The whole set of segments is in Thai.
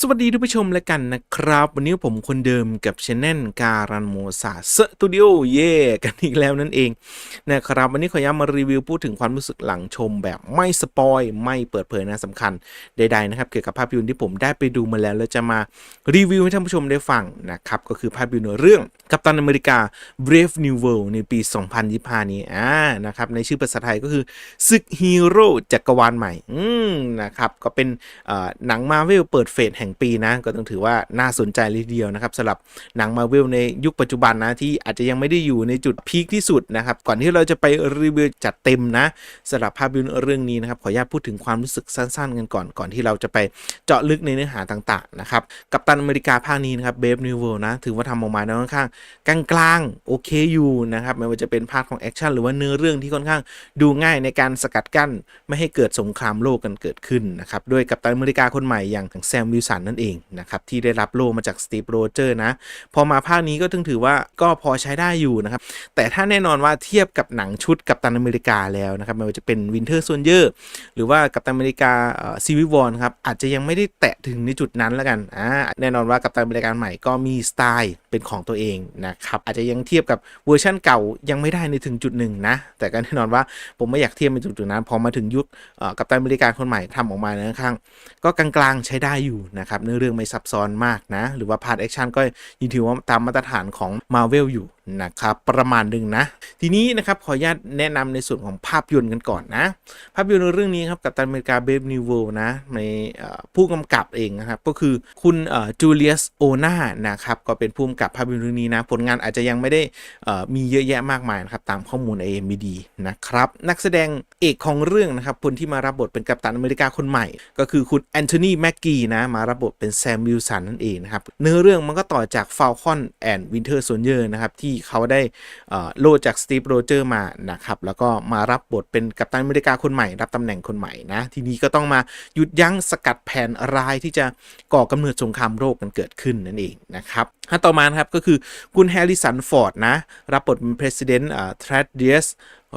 สวัสดีทุกผู้ชมแล้วกันนะครับ วันนี้ผมคนเดิมกับช anel การันโมซาสตูดิโอเย่กันอีกแล้วนั่นเองนะครับ วันนี้ขอย้ำมารีวิวพูดถึงความรู้สึกหลังชมแบบไม่สปอยไม่เปิดเผยนะสำคัญใดๆนะครับ เกี่ยวกับภาพยนตร์ที่ผมได้ไปดูมาแล้ว แล้วจะมารีวิวให้ท่านผู้ชมได้ฟังนะครับ ก็คือภาพยนตร์เรื่องกัปตันอเมริกา Brave New World ในปี 2025 นี้อ่านะครับในชื่อภาษาไทยก็คือศึกฮีโร่จักรวาลใหม่อืมนะครับก็เป็นหนังมาเวลเปิดเฟสแห่งปีนะ ก็ต้องถือว่าน่าสนใจเลยทีเดียวนะครับสำหรับหนังมาเวลในยุคปัจจุบันนะ ที่อาจจะยังไม่ได้อยู่ในจุดพีคที่สุดนะครับ ก่อนที่เราจะไปรีวิวจัดเต็มนะสำหรับภาพยนตร์เรื่องนี้นะครับ ขออนุญาตพูดถึงความรู้สึกสั้นๆ กันก่อนก่อนที่เราจะไปเจาะลึกในเนื้อหาต่างๆนะครับกัปตันอเมริกาภาคนี้นะครับเบฟนิวเวิลนะถือว่าทำออกมาได้ค่อนข้างกลางๆโอเคอยู่นะครับไม่ว่าจะเป็นพาร์ทของแอคชั่นหรือว่าเนื้อเรื่องที่ค่อนข้างดูง่ายในการสกัดกั้น ไม่ให้เกิดสงครามโลกกันเกิดขึ้นนะครับด้วยกัปตันอเมริกาคนใหม่อย่างแซมวิลสันนั่นเองนะครับที่ได้รับโล่มาจากสตีฟโรเจอร์นะพอมาภาคนี้ก็ถึงถือว่าก็พอใช้ได้อยู่นะครับแต่ถ้าแน่นอนว่าเทียบกับหนังชุดกับตันอเมริกาแล้วนะครับไม่ว่าจะเป็นวินเทอร์โซนเยอร์หรือว่ากับตันอเมริกาซีวิวอนครับอาจจะยังไม่ได้แตะถึงในจุดนั้นแล้วกันอ่าแน่นอนว่ากับตันอเมริกาใหม่ก็มีสไตล์เป็นของตัวเองนะครับอาจจะยังเทียบกับเวอร์ชั่นเก่ายังไม่ได้ในถึงจุดหนึ่งนะแต่ก็แน่นอนว่าผมไม่อยากเทียบในจุดจุดนั้นพอมาถึงยุคกับตันบริการคนใหม่ทำออกมาในข้างก็กลางๆใช้ได้อยู่นะครับเนื้อเรื่องไม่ซับซ้อนมากนะหรือว่าพาร์ทแอคชั่นก็ยังถือว่าตามมาตรฐานของ Marvel อยู่ นะครับประมาณหนึ่งนะ ทีนี้นะครับขออนุญาตแนะนำในส่วนของภาพยนตร์กันก่อนนะ ภาพยนตร์เรื่องนี้ครับกับตันอเมริกาเบฟนิวเวลนะในผู้กำกับเองนะครับก็คือคุณจูเลียสโอนานะครับก็เป็นผู้กำกับภาพยนตร์เรื่องนี้นะผลงานอาจจะยังไม่ได้มีเยอะแยะมากมายนะครับตามข้อมูล AMD นะครับนักแสดงเอกของเรื่องนะครับคนที่มารับบทเป็นกัปตันอเมริกาคนใหม่ ก็คือคุณแอนโทนีแม็กกี้นะมารับบทเป็นแซมวิลสันนั่นเองนะครับเนื้อเรื่องมันก็ต่อจาก Falcon and Winter Soldier นะครับที่เขาได้เอ่อโลจากสตีฟโรเจอร์มานะครับแล้วก็มารับบทเป็นกัปตันอเมริกาคนใหม่ รับตำแหน่งคนใหม่นะ ทีนี้ก็ต้องมาหยุดยั้งสกัดแผนร้ายที่จะก่อกำเนิดสงครามโลกกันเกิดขึ้นนั่นเองนะครับถ้าต่อมาครับก็คือคุณแฮร์ริสันฟอร์ดนะรับบทเป็น President อ่า Thaddeus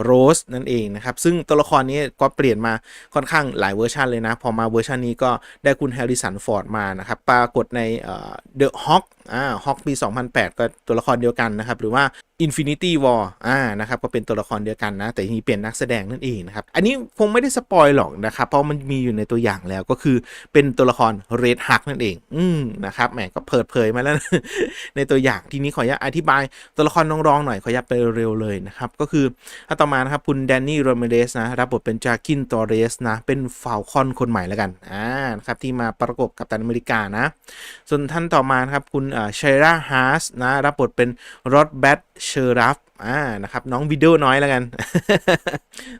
โรสนั่นเองนะครับ ซึ่งตัวละครนี้ก็เปลี่ยนมาค่อนข้างหลายเวอร์ชันเลยนะ พอมาเวอร์ชันนี้ก็ได้คุณแฮร์ริสันฟอร์ดมานะครับ ปรากฏในเดอะฮอคอ่าฮอคปี 2008 ก็ตัวละครเดียวกันนะครับ หรือว่า Infinity War อ่านะครับก็เป็นตัวละครเดียวกันนะ แต่ทีนี้เปลี่ยนนักแสดงนั่นเองนะครับ อันนี้คงไม่ได้สปอยหรอกนะครับ เพราะมันมีอยู่ในตัวอย่างแล้วก็คือเป็นตัวละครเรดฮักนั่นเอง อืมนะครับแหมก็เปิดเผยมาแล้ว ในตัวอย่างทีนี้ขออนุญาตอธิบายตัวละครน้องๆหน่อยขออนุญาตไปเร็วๆเลยนะครับก็คือต่อมานะครับ คุณแดนนี่โรเมเดสนะ รับบทเป็นจาคินตอเรสนะ เป็นฟาวคอนคนใหม่แล้วกัน อ่านะครับ ที่มาประกบกับตันอเมริกานะ ส่วนท่านต่อมานะครับ คุณเชราฮาร์สนะ รับบทเป็นรอดแบท เชอรัฟอ่านะครับน้องวิดีโอน้อยแล้วกัน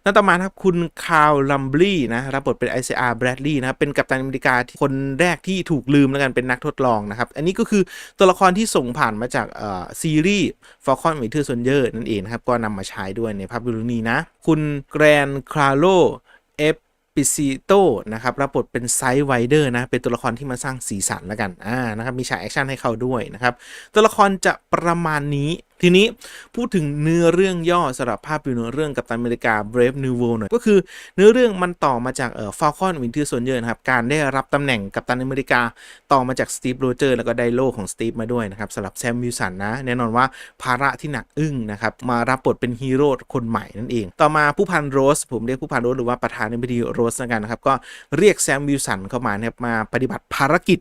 ท่นต่อมาครับคุณคาร์ลัมบลีนะรับบทเป็นไอซีอาร์แบรดลีนะครับเป็นกัปตันอเมริกาที่คนแรกที่ถูกลืมแล้วกันเป็นนักทดลองนะครับ อันนี้ก็คือตัวละครที่ส่งผ่านมาจากเอ่อซีรีส์ Falcon Winter Soldier นั่นเองนะครับ ก็นำมาใช้ด้วยในภาพยนตร์นี้นะ คุณแกรนคาร์โลเอฟปิซิโตนะครับรับบทเป็นไซด์ไวเดอร์นะ เป็นตัวละครที่มาสร้างสีสันแล้วกันอ่านะครับมีฉากแอคชั่นให้เขาด้วยนะครับ ตัวละครจะประมาณนี้ ทีนี้พูดถึงเนื้อเรื่องย่อสำหรับภาพยนตร์เรื่องกัปตันอเมริกา Brave New World หน่อย ก็คือเนื้อเรื่องมันต่อมาจากเอ่อ Falcon Winter Soldier นะครับ การได้รับตำแหน่งกัปตันอเมริกา ต่อมาจากสตีฟโรเจอร์แล้วก็ไดโลของสตีฟมาด้วยนะครับสำหรับแซมวิลสันนะ แน่นอนว่าภาระที่หนักอึ้งนะครับ มารับบทเป็นฮีโร่คนใหม่นั่นเอง ต่อมาผู้พันโรส ผมเรียกผู้พันโรสหรือว่าประธานาธิบดีโรสกันนะครับก็เรียกแซมวิลสันเข้ามานะครับมาปฏิบัติภารกิจ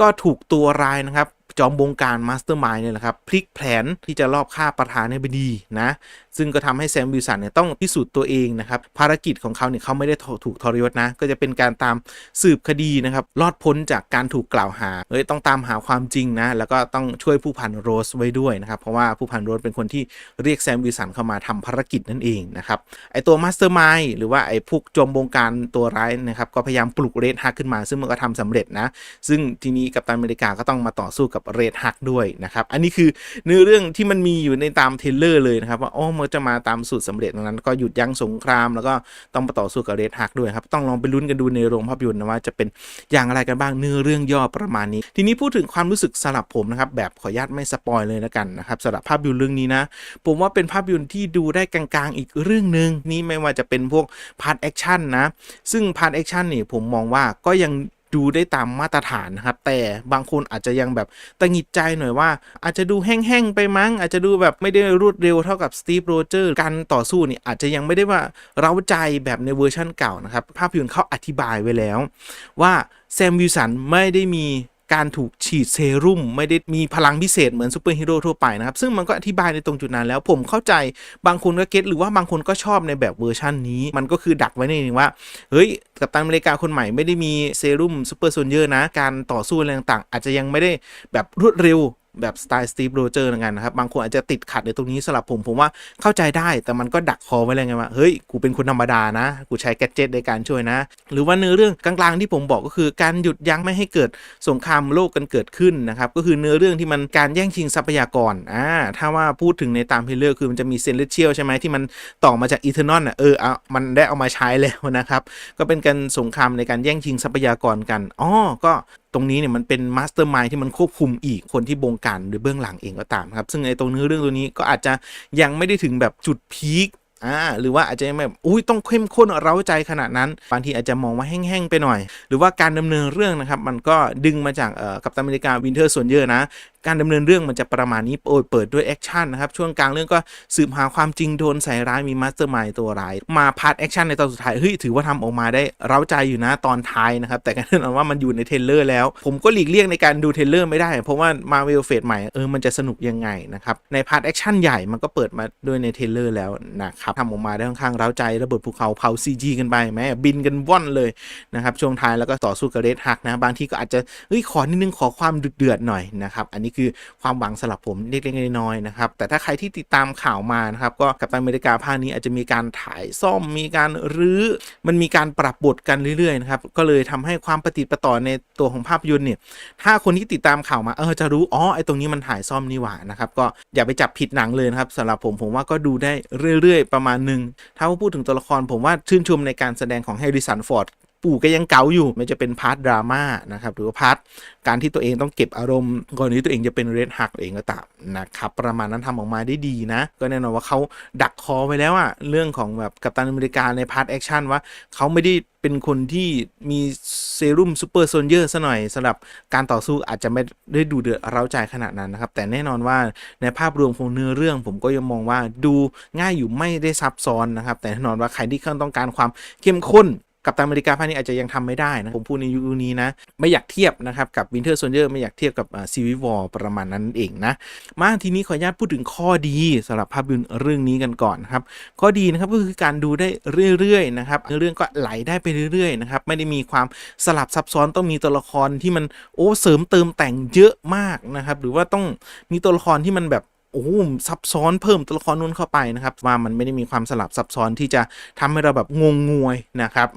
ก็ถูกตัวร้ายนะครับ จอมบงการมาสเตอร์มายเนี่ยแหละครับพลิกแผนที่จะลอบฆ่าประธานาธิบดีนะ ซึ่งก็ทำให้แซมวิลสันเนี่ยต้องพิสูจน์ตัวเองนะครับภารกิจของเขาเนี่ยเขาไม่ได้ถูกทรยศนะ ก็จะเป็นการตามสืบคดีนะครับรอดพ้นจากการถูกกล่าวหาเฮ้ยต้องตามหาความจริงนะแล้วก็ต้องช่วยผู้พันโรสไว้ด้วยนะครับเพราะว่าผู้พันโรสเป็นคนที่เรียกแซมวิลสันเข้ามาทำภารกิจนั่นเองนะครับไอตัวมาสเตอร์มายหรือว่าไอพวกจอมบงการตัวร้ายนะครับก็พยายามปลุกเรดฮักขึ้นมา ซึ่งมันก็ทำสำเร็จนะ ซึ่งทีนี้กัปตันอเมริกาก็ต้องมาต่อสู้กับเรดฮักด้วยนะครับอันนี้คือเนื้อเรื่องที่มันมีอยู่ในตามเทเลอร์เลยนะครับว่าอ๋อมันจะมาตามสูตรสำเร็จดังนั้น ก็หยุดยั้งสงคราม แล้วก็ต้องมาต่อสู้กับเรดฮักด้วยครับ ต้องลองไปลุ้นกันดูในโรงภาพยนตร์นะว่าจะเป็นอย่างไรกันบ้างเนื้อเรื่องย่อประมาณนี้ ทีนี้พูดถึงความรู้สึกสำหรับผมนะครับแบบขออนุญาตไม่สปอยเลยแล้วกันนะครับสำหรับภาพยนตร์เรื่องนี้นะ ผมว่าเป็นภาพยนตร์ที่ดูได้กลางๆ อีกเรื่องหนึ่งนี่ไม่ว่าจะเป็นพวกพาร์ทแอคชั่นนะซึ่งพาร์ทแอคชั่นนี่ผมมองว่าก็ยัง ดูได้ตามมาตรฐานนะครับ แต่บางคนอาจจะยังแบบตังหิดใจหน่อยว่า อาจจะดูแห้งๆไปมั้ง อาจจะดูแบบไม่ได้รวดเร็วเท่ากับสตีฟโรเจอร์การต่อสู้นี่อาจจะยังไม่ได้ว่าเร้าใจแบบในเวอร์ชั่นเก่านะครับ ภาพยนตร์เขาอธิบายไว้แล้ว ว่าแซมวิลสันไม่ได้มี การถูกฉีดเซรุ่มไม่ได้มีพลังพิเศษเหมือนซูเปอร์ฮีโร่ทั่วไปนะครับ ซึ่งมันก็อธิบายในตรงจุดนั้นแล้วผมเข้าใจบางคนก็เก็ตหรือว่าบางคนก็ชอบในแบบเวอร์ชันนี้ มันก็คือดักไว้ในนึงว่า เฮ้ย กับตันอเมริกาคนใหม่ไม่ได้มีเซรุ่มซูเปอร์โซนเยอร์นะ การต่อสู้อะไรต่างๆ อาจจะยังไม่ได้แบบรวดเร็วแบบสไตล์สตีฟโรเจอร์กันนะครับ บางคนอาจจะติดขัดในตรงนี้สำหรับผมผมว่าเข้าใจได้แต่มันก็ดักคอไว้เลยไงว่า เฮ้ย กูเป็นคนธรรมดานะ กูใช้แกดเจิตในการช่วยนะ หรือว่าเนื้อเรื่องกลางๆที่ผมบอกก็คือการหยุดยั้งไม่ให้เกิดสงครามโลกกันเกิดขึ้นนะครับ ก็คือเนื้อเรื่องที่มันการแย่งชิงทรัพยากรอ่าถ้าว่าพูดถึงในตามเพลเลอร์คือมันจะมีเซนเลเชียลใช่ไหมที่มันต่อมาจากอีเทอร์นอลอะเออเอามันได้เอามาใช้แล้วนะครับก็เป็นการสงครามในการแย่งชิงทรัพยากรกันอ๋อก็ตรงนี้เนี่ยมันเป็นมาสเตอร์มายที่มันควบคุมอีกคนที่บงการหรือเบื้องหลังเองก็ตามครับ ซึ่งไอ้ตรงเนื้อเรื่องตัวนี้ก็อาจจะยังไม่ได้ถึงแบบจุดพีคอ่าหรือว่าอาจจะแบบอุ้ยต้องเข้มข้นเร้าใจขนาดนั้นบางทีอาจจะมองว่าแห้งๆไปหน่อย หรือว่าการดำเนินเรื่องนะครับ มันก็ดึงมาจากเอ่อกัปตันอเมริกาวินเทอร์ส่วนเยอะนะ การดำเนินเรื่องมันจะประมาณนี้โอยเปิดด้วยแอคชั่นนะครับ ช่วงกลางเรื่องก็สืบหาความจริงโดนใส่ร้ายมีมาสเตอร์มายตัวร้าย มาพาร์ทแอคชั่นในตอนสุดท้าย เฮ้ย ถือว่าทำออกมาได้เร้าใจอยู่นะตอนท้ายนะครับ แต่ก็แน่นอนว่ามันอยู่ในเทรลเลอร์แล้ว ผมก็หลีกเลี่ยงในการดูเทรลเลอร์ไม่ได้ เพราะว่ามาเวลเฟสใหม่เออมันจะสนุกยังไงนะครับในพาร์ทแอคชั่นใหญ่มันก็เปิดมาด้วยในเทรลเลอร์แล้วนะครับทำออกมาได้ค่อนข้างเร้าใจระเบิดภูเขาเผา CG กันไปแม้บินกันว่อนเลยนะครับช่วงท้ายแล้วก็ต่อสู้กับเรดฮักนะบางทีก็อาจจะเฮ้ยขอนิดนึงขอความเดือดหน่อยนะครับอันนี้คือความหวังสำหรับผมเล็กๆน้อยๆนะครับ แต่ถ้าใครที่ติดตามข่าวมานะครับ ก็กับตันอเมริกาภาคนี้อาจจะมีการถ่ายซ่อมมีการรื้อมันมีการปรับบทกันเรื่อยๆนะครับก็เลยทำให้ความประติประต่อในตัวของภาพยนตร์เนี่ยถ้าคนที่ติดตามข่าวมาเออจะรู้อ๋อไอ้ตรงนี้มันถ่ายซ่อมนี่หว่านะครับก็อย่าไปจับผิดหนังเลยนะครับสำหรับผมผมว่าก็ดูได้เรื่อยๆ ประมาณหนึ่งถ้าพูดถึงตัวละครผมว่าชื่นชมในการแสดงของแฮร์ริสันฟอร์ด ปู่ก็ยังเก๋าอยู่ไม่จะเป็นพาร์ทดราม่านะครับหรือว่าพาร์ทการที่ตัวเองต้องเก็บอารมณ์ ก่อนที่ตัวเองจะเป็นเรดฮักเองก็ตามนะครับประมาณนั้นทำออกมาได้ดีนะ ก็แน่นอนว่าเขาดักคอไว้แล้วอะเรื่องของแบบกัปตันอเมริกาในพาร์ทแอคชั่นว่าเขาไม่ได้เป็นคนที่มีเซรุ่มซูเปอร์โซนเยอร์ซะหน่อยสำหรับการต่อสู้อาจจะไม่ได้ดูเดือดเร้าใจขนาดนั้นนะครับ แต่แน่นอนว่าในภาพรวมของเนื้อเรื่อง ผมก็ยังมองว่าดูง่ายอยู่ไม่ได้ซับซ้อนนะครับ แต่แน่นอนว่าใครที่ต้องการความเข้มข้น กับตันอเมริกาภาคนี้อาจจะยังทำไม่ได้นะ ผมพูดในยุคนี้นะ ไม่อยากเทียบนะครับ กับวินเทอร์โซนเยอร์ไม่อยากเทียบกับซีวิวอร์ประมาณนั้นเองนะ มาทีนี้ขออนุญาตพูดถึงข้อดีสำหรับภาพยนตร์เรื่องนี้กันก่อนครับ ข้อดีนะครับก็คือการดูได้เรื่อยๆนะครับเรื่องก็ไหลได้ไปเรื่อยๆนะครับไม่ได้มีความสลับซับซ้อนต้องมีตัวละครที่มันโอ้เสริมเติมแต่งเยอะมากนะครับหรือว่าต้องมีตัวละครที่มันแบบ โอ้โหซับซ้อนเพิ่มตัวละครนู้นเข้าไปนะครับ ว่ามันไม่ได้มีความสลับซับซ้อนที่จะทำให้เราแบบงงงวยนะครับ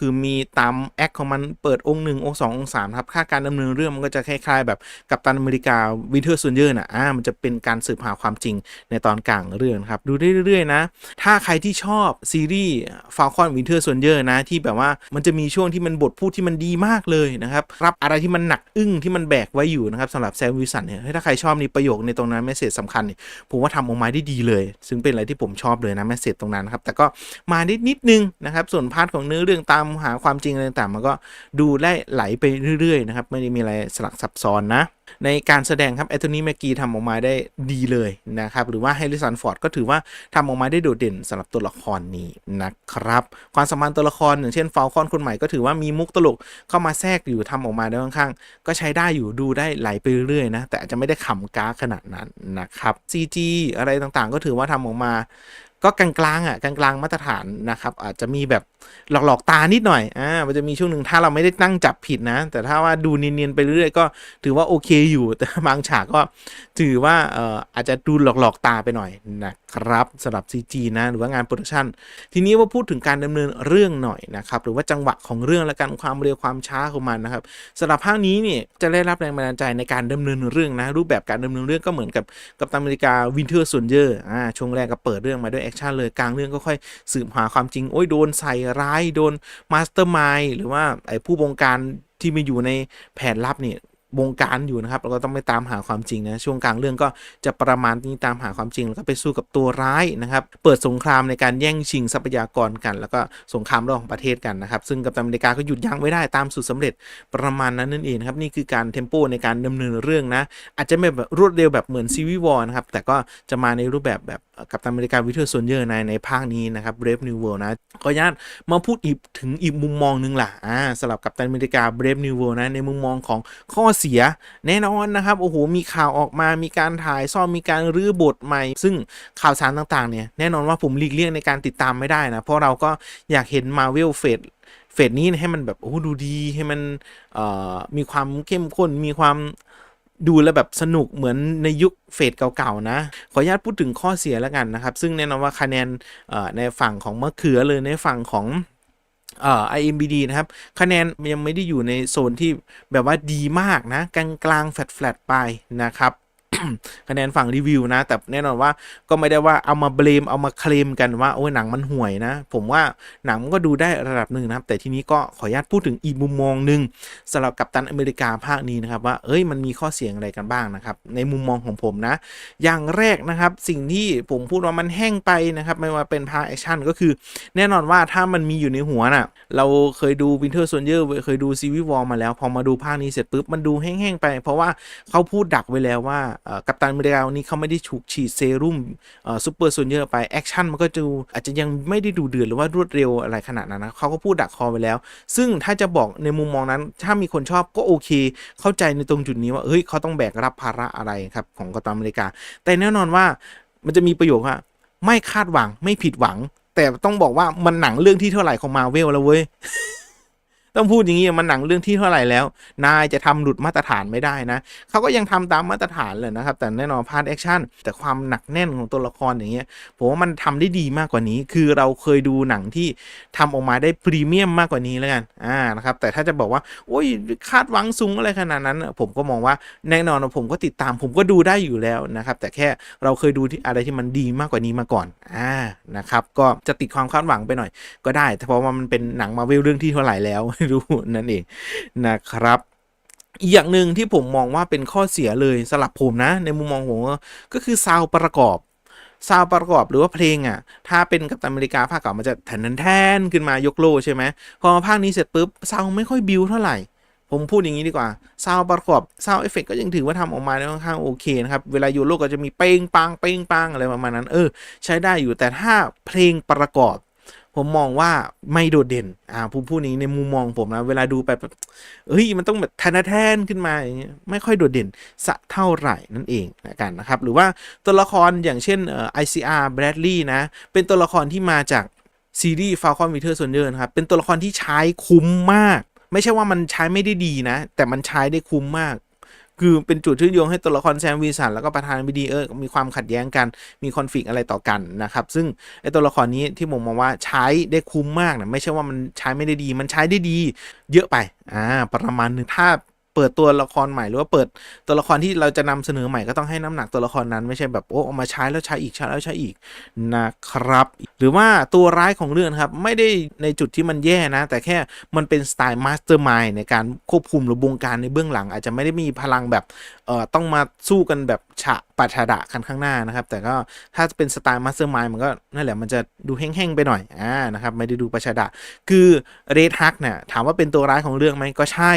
คือมีตามแอคของมันเปิดองค์หนึ่งองค์สององค์สามครับค่าการดำเนินเรื่องมันก็จะคล้ายๆ แบบกับตันอเมริกาวินเทอร์ซ o นเยอร์น่ะอ่ามันจะเป็นการสืบหาความจริงในตอนกลางเรื่องครับ ดูได้เรื่อยๆนะ ถ้าใครที่ชอบซีรีส์ฟา l คอนวินเทอร์ซ o นเยอร์นะที่แบบว่ามันจะมีช่วงที่มันบทพูดที่มันดีมากเลยนะครับรับอะไรที่มันหนักอึ้งที่มันแบกไว้อยู่นะครับสำหรับแซมวิสันเนี่ยเฮ้ยถ้าใครชอบนี่ประโยคในตรงนั้นเมสเซจสำคัญผมว่าทำออกมาได้ดีเลย ซึ่งเป็นอะไรที่ผมชอบเลยนะแมสเซจตรงนั้นนครับแต่ก็มานิดนิดนึงนะครับ ส่วนพาร์ทของเนื้อเรื่องตามหาความจริงอะไรต่างๆมันก็ดูได้ไหลไปเรื่อยๆนะครับไม่ได้มีอะไรสลักซับซ้อนนะในการแสดงครับแอตโทนีแมกกีทำออกมาได้ดีเลยนะครับ หรือว่าแฮร์ริสันฟอร์ดก็ถือว่าทำออกมาได้โดดเด่นสำหรับตัวละครนี้นะครับ ความสัมพันธ์ตัวละครอย่างเช่นฟาลคอนคนใหม่ก็ถือว่ามีมุกตลกเข้ามาแทรกอยู่ทำออกมาได้ค่อนข้าง ก็ใช้ได้อยู่ดูได้ไหลไปเรื่อยๆนะ แต่อาจจะไม่ได้ขำก้าขนาดนั้นนะครับ CG อะไรต่างๆ ก็ถือว่าทำออกมา ก็กลางๆอะกลางๆมาตรฐานนะครับอาจจะมีแบบ หลอกๆตานิดหน่อยอ่ามันจะมีช่วงหนึ่งถ้าเราไม่ได้ตั้งจับผิดนะ แต่ถ้าว่าดูเนียนๆไปเรื่อยๆก็ถือว่าโอเคอยู่ แต่บางฉากก็ถือว่าเอ่ออาจจะดูหลอกๆตาไปหน่อยนะครับสำหรับ CG นะหรือว่างานโปรดักชันทีนี้ว่าพูดถึงการดำเนินเรื่องหน่อยนะครับหรือว่าจังหวะของเรื่องและการความเร็วความช้าของมันนะครับสำหรับภาคนี้เนี่ยจะได้รับแรงบันดาลใจในการดำเนินเรื่องนะรูปแบบการดำเนินเรื่องก็เหมือนกับกับตันอเมริกาวินเทอร์ส่วนเยอร์อ่าช่วงแรกก็เปิดเรื่องมาด้วยแอคชั่นเลยกลางเรื่องก็ค่อยสืบหาความจริงโอ้ยโดนใส่ร้ายโดนมาสเตอร์มายหรือว่าไอ้ผู้บงการที่มีอยู่ในแผนลับเนี่ย บงการอยู่นะครับเราก็ต้องไปตามหาความจริงนะช่วงกลางเรื่องก็จะประมาณนี้ตามหาความจริง แล้วก็ไปสู้กับตัวร้ายนะครับเปิดสงครามในการแย่งชิงทรัพยากรกัน แล้วก็สงครามระหว่างประเทศกันนะครับซึ่งกัปตันอเมริกาก็หยุดยั้งไว้ได้ตามสุดสำเร็จประมาณนั้นนั่นเองครับนี่คือการเทมโปในการดำเนินเรื่องนะอาจจะไม่แบบรวดเร็วแบบเหมือนซีวีวอนะครับแต่ก็จะมาในรูปแบบแบบกัปตันอเมริกาวิเทอร์โซนเยอร์ในในภาคนี้นะครับ Brave New World นะขออนุญาตมาพูดอีกถึงอีกมุมมองหนึงล่ะอ่าสำหรับกัปตันอเมริกา Brave New World นะในมุมมองของข้อเสียแน่นอนนะครับโอ้โหมีข่าวออกมามีการถ่ายซ่อมมีการรื้อบทใหม่ ซึ่งข่าวสารต่างๆเนี่ยแน่นอนว่าผมหลีกเลี่ยงในการติดตามไม่ได้นะเพราะเราก็อยากเห็น Marvel เฟสเฟสนี้ให้มันแบบโอ้ดูดีให้มันมีความเข้มข้นมีความดูแลแบบสนุกเหมือนในยุคเฟสเก่าๆนะ ขออนุญาตพูดถึงข้อเสียแล้วกันนะครับ ซึ่งแน่นอนว่าคะแนนในฝั่งของมะเขือเลยในฝั่งของ เอ่อ IMBD นะครับ คะแนนยังไม่ได้อยู่ในโซนที่แบบว่าดีมากนะ กลางกลางๆแฟลตๆไปนะครับ คะแนนฝั่งรีวิวนะ แต่แน่นอนว่าก็ไม่ได้ว่าเอามาเบลมเอามาเคลมกันว่าโอ้ยหนังมันห่วยนะ ผมว่าหนังก็ดูได้ระดับหนึ่งนะครับ แต่ทีนี้ก็ขออนุญาตพูดถึงอีกมุมมองหนึ่งสำหรับกัปตันอเมริกาภาคนี้นะครับว่าเอ้ยมันมีข้อเสียงอะไรกันบ้างนะครับ ในมุมมองของผมนะ อย่างแรกนะครับสิ่งที่ผมพูดว่ามันแห้งไปนะครับ ไม่ว่าเป็นภาคแอคชั่นก็คือ แน่นอนว่าถ้ามันมีอยู่ในหัวน่ะเราเคยดู Winter Soldier เคยดู Civil War มาแล้ว พอมาดูภาคนี้เสร็จปุ๊บมันดูแห้งๆไป เพราะว่าเขาพูดดักไว้แล้วว่ากัปตันเริกาวันนี้เขาไม่ได้ถูกฉีดเซรุ่มซูเปอร์โซนเยอร์ไป แอคชั่นมันก็จะอาจจะยังไม่ได้ดูเดือดหรือว่ารวดเร็วอะไรขนาดนั้นนะเขาก็พูดดักคอไว้แล้ว ซึ่งถ้าจะบอกในมุมมองนั้น ถ้ามีคนชอบก็โอเค เข้าใจในตรงจุดนี้ว่าเฮ้ยเขาต้องแบกรับภาระอะไรครับของกัปตันอเมริกา แต่แน่นอนว่ามันจะมีประโยคว่าไม่คาดหวังไม่ผิดหวัง แต่ต้องบอกว่ามันหนังเรื่องที่เท่าไหร่ของมาเวลแล้วเว้ย ต้องพูดอย่างนี้มันหนังเรื่องที่เท่าไหร่แล้ว นายจะทำหลุดมาตรฐานไม่ได้นะเขาก็ยังทำตามมาตรฐานเลยนะครับ แต่แน่นอนพาร์ทแอคชั่นแต่ความหนักแน่นของตัวละครอย่างเงี้ยผมว่ามันทำได้ดีมากกว่านี้ คือเราเคยดูหนังที่ทำออกมาได้พรีเมียมมากกว่านี้แล้วกันอ่านะครับแต่ถ้าจะบอกว่าโอ้ยคาดหวังสูงอะไรขนาดนั้น ผมก็มองว่าแน่นอนผมก็ติดตามผมก็ดูได้อยู่แล้วนะครับแต่แค่เราเคยดูที่อะไรที่มันดีมากกว่านี้มาก่อนอ่านะครับก็จะติดความคาดหวังไปหน่อยก็ได้แต่เพราะว่ามันเป็นหนังมาเวลเรื่องที่เท่าไหร่แล้วรู้นั่นเองนะครับอีกอย่างหนึ่งที่ผมมองว่าเป็นข้อเสียเลยสำหรับผมนะ ในมุมมองผมก็คือซาวประกอบซาวประกอบหรือว่าเพลงอะ ถ้าเป็นกับอเมริกาภาคเก่ามันจะแทนแทนขึ้นมายกโลใช่ไหมพอมาภาคนี้เสร็จปุ๊บซาวไม่ค่อยบิวเท่าไหร่ ผมพูดอย่างนี้ดีกว่าซาวประกอบซาวเอฟเฟกก็ยังถือว่าทำออกมาได้ค่อนข้างโอเคนะครับ เวลาโยโลก็จะมีเป้งปังเป้งปังอะไรประมาณนั้น เออ ใช้ได้อยู่แต่ถ้าเพลงประกอบ ผมมองว่าไม่โดดเด่น อ่าผมพูดอย่างนี้ในมุมมองผมนะ เวลาดูไปแบบเฮ้ยมันต้องแบบแทนแทนขึ้นมาอย่างเงี้ยไม่ค่อยโดดเด่นสักเท่าไหร่นั่นเองนะกันนะครับ หรือว่าตัวละครอย่างเช่นเอ่อ ICR Bradley นะ เป็นตัวละครที่มาจากซีรีส์ Falcon Winter Soldier นะครับ เป็นตัวละครที่ใช้คุ้มมาก ไม่ใช่ว่ามันใช้ไม่ได้ดีนะ แต่มันใช้ได้คุ้มมาก คือเป็นจุดเชื่อมโยงให้ตัวละครแซมวีสันแล้วก็ประธานบีดีเออมีความขัดแย้งกันมีคอนฟ lict อะไรต่อกันนะครับ ซึ่งไอตัวละครนี้ที่ผมมองว่าใช้ได้คุ้มมากนะไม่ใช่ว่ามันใช้ไม่ได้ดี มันใช้ได้ดี เยอะไปอ่าประมาณหนึ่งถ้า เปิดตัวละครใหม่หรือว่าเปิดตัวละครที่เราจะนำเสนอใหม่ก็ต้องให้น้ำหนักตัวละครนั้นไม่ใช่แบบโอ้เอามาใช้แล้วใช้อีกใช้แล้วใช้อีกนะครับ หรือว่าตัวร้ายของเรื่องครับไม่ได้ในจุดที่มันแย่นะ แต่แค่มันเป็นสไตล์มาสเตอร์มายในการควบคุมหรือบงการในเบื้องหลัง อาจจะไม่ได้มีพลังแบบเอ่อต้องมาสู้กันแบบฉะปัชดะกันข้างหน้านะครับ แต่ก็ถ้าเป็นสไตล์มาสเตอร์มายมันก็นั่นแหละมันจะดูแห้งๆไปหน่อยอ่านะครับไม่ได้ดูปัชดะคือเรดฮักเนี่ยถามว่าเป็นตัวร้ายของเรื่องไหมก็ใช่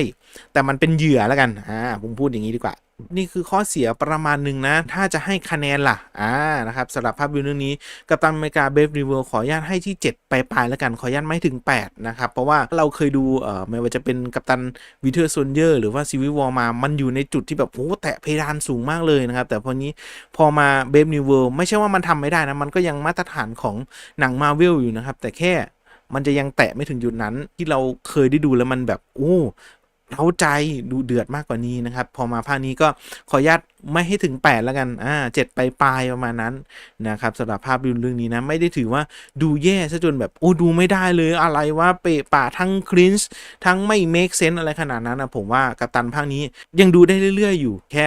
แต่มันเป็นเหยื่อแล้วกันอ่าผมพูดอย่างนี้ดีกว่า นี่คือข้อเสียประมาณหนึ่งนะ ถ้าจะให้คะแนนล่ะอ่านะครับสำหรับภาพยนตร์เรื่องนี้กัปตันอเมริกาเบฟรีเวลขออนุญาตให้ที่ 7 ไปปลายๆแล้วกันขออนุญาตไม่ถึง 8 นะครับ เพราะว่าเราเคยดูเอ่อไม่ว่าจะเป็นกัปตันวิเทอร์โซนเยอร์หรือว่าซีวิวอลมา มันอยู่ในจุดที่แบบโอ้แตะเพดานสูงมากเลยนะครับ แต่พอนี้พอมาเบฟนิวเวลไม่ใช่ว่ามันทำไม่ได้นะมันก็ยังมาตรฐานของหนังมาเวลอยู่นะครับแต่แค่มันจะยังแตะไม่ถึงจุดนั้นที่เราเคยได้ดูแล้วมันแบบโอ้ เร้าใจดูเดือดมากกว่านี้นะครับ พอมาภาคนี้ก็ขออนุญาตไม่ให้ถึง 8 แล้วกัน อ่าเจ็ดไปปลายประมาณนั้นนะครับสำหรับภาพยนตร์เรื่องนี้นะ ไม่ได้ถือว่าดูแย่ซะจนแบบ โอ้ ดูไม่ได้เลยอะไรว่าเปะป่าทั้งครินช์ทั้งไม่เมคเซนอะไรขนาดนั้นนะผมว่ากัปตันภาคนี้ยังดูได้เรื่อย ๆ อยู่แค่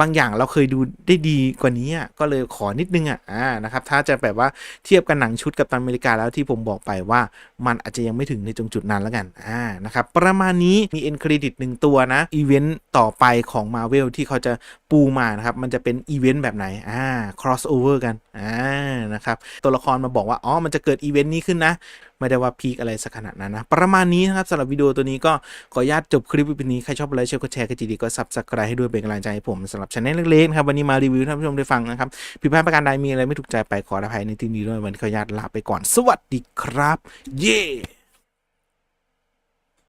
บางอย่างเราเคยดูได้ดีกว่านี้ก็เลยขอนิดนึงอะอ่านะครับถ้าจะแบบว่าเทียบกันหนังชุดกับตันอเมริกาแล้วที่ผมบอกไปว่ามันอาจจะยังไม่ถึงในตรงจุดนั้นแล้วกันอ่านะครับประมาณนี้มีเอ็นเครดิตหนึ่งตัวนะอีเวนต์ต่อไปของ Marvel ที่เขาจะปูมานะครับมันจะเป็นอีเวนต์แบบไหนอ่า cross over กันอ่านะครับตัวละครมาบอกว่าอ๋อมันจะเกิดอีเวนต์นี้ขึ้นนะไม่ได้ว่าพีคอะไรสักขนาดนั้นนะ ประมาณนี้นะครับสำหรับวิดีโอตัวนี้ก็ขออนุญาตจบคลิปวิดีโอนี้ ใครชอบอะไรช่วยกดแชร์กันจีดีก็ซับสไครต์ให้ด้วยเป็นกำลังใจให้ผมสำหรับช anel เล็กๆนะครับวันนี้มารีวิวท่านผู้ชมได้ฟังนะครับผิดพลาดประการใดมีอะไรไม่ถูกใจไปขออภัยในที่นี้ด้วยวันนี้ขออนุญาตลาไปก่อน สวัสดีครับ เย้